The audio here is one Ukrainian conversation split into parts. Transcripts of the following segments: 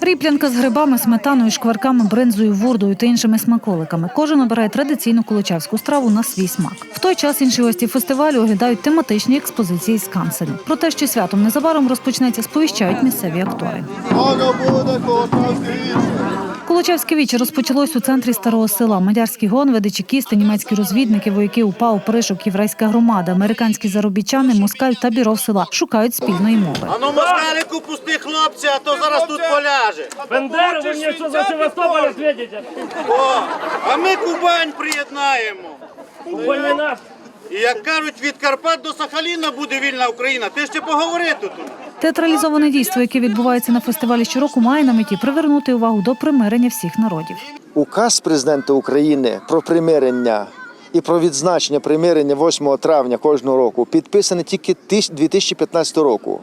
Ріплянка з грибами, сметаною, шкварками, бринзою, вурдою та іншими смаколиками. Кожен обирає традиційну куличавську страву на свій смак. В той час інші гості фестивалю оглядають тематичні експозиції з Кансені. Про те, що святом незабаром розпочнеться, сповіщають місцеві актори. Колочавське віче розпочалось у центрі старого села. Мадярські гонведи, чекісти, німецькі розвідники, вояки УПА, Пришок, єврейська громада, американські заробітчани, москаль та біров села шукають спільної мови. Ану, москалику пусти хлопця, а то зараз тут поляже. Бендера, вы мне что за Севастополь ответите? О, а ми Кубань приєднаємо. Кубань не наш. І як кажуть, від Карпат до Сахаліна буде вільна Україна. Ти ще поговори тут. Театралізоване дійство, яке відбувається на фестивалі щороку, має на меті привернути увагу до примирення всіх народів. Указ президента України про примирення і про відзначення примирення 8 травня кожного року підписаний тільки тис- 2015 року.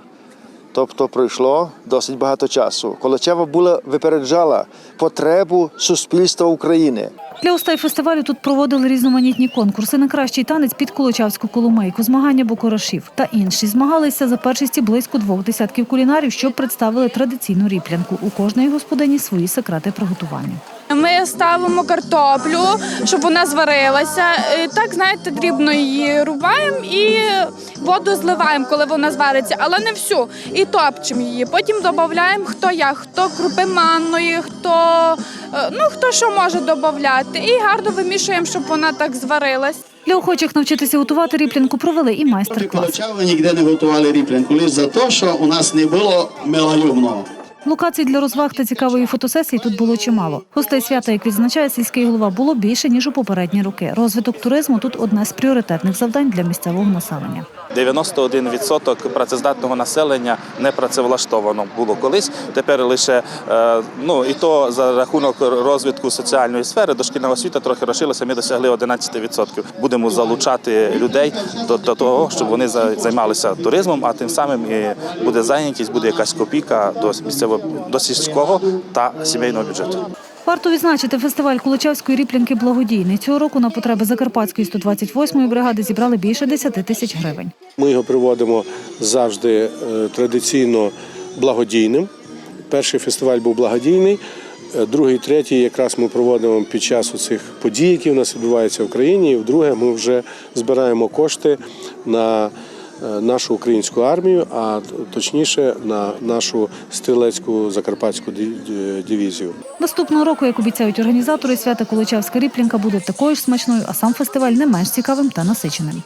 Тобто пройшло досить багато часу. Колочева була випереджала потребу суспільства України. Для устей фестивалю тут проводили різноманітні конкурси на кращий танець під Колочавську коломейку, змагання бокорошів та інші. Змагалися за першості близько двох десятків кулінарів, що представили традиційну ріплянку. У кожної господині свої секрети приготування. Ми ставимо картоплю, щоб вона зварилася. Так, знаєте, дрібно її рубаємо і воду зливаємо, коли вона звариться, але не всю. І топчемо її. Потім додаємо хто як, хто крупи манної, хто е, ну хто що може додати. І гарно вимішуємо, щоб вона так зварилась. Для охочих навчитися готувати ріплянку провели і майстер-клас. Колочави ніде не готували ріплянку, лише за те, що у нас не було милолюбного. Локацій для розваг та цікавої фотосесії тут було чимало. Гостей свята, як відзначає сільський голова, було більше ніж у попередні роки. Розвиток туризму тут одне з пріоритетних завдань для місцевого населення. 91% працездатного населення не працевлаштовано було колись. Тепер лише е, ну і то за рахунок розвитку соціальної сфери дошкільна освіта трохи розшилася. Ми досягли 11%. Будемо залучати людей до, до того, щоб вони за- займалися туризмом, а тим самим і буде зайнятість, буде якась копійка до місцевого до сільського та сімейного бюджету. Варто відзначити, фестиваль Куличавської ріплянки благодійний. Цього року на потреби Закарпатської 128-ї бригади зібрали більше 10 тисяч гривень. Ми його приводимо завжди е, традиційно благодійним. Перший фестиваль був благодійний, е, другий, третій якраз ми проводимо під час цих подій, які в нас відбуваються в країні. І вдруге, ми вже збираємо кошти на нашу українську армію, а точніше на нашу стрілецьку закарпатську дивізію. Наступного року, як обіцяють організатори, свята Куличавська Ріплінка буде такою ж смачною, а сам фестиваль не менш цікавим та насиченим.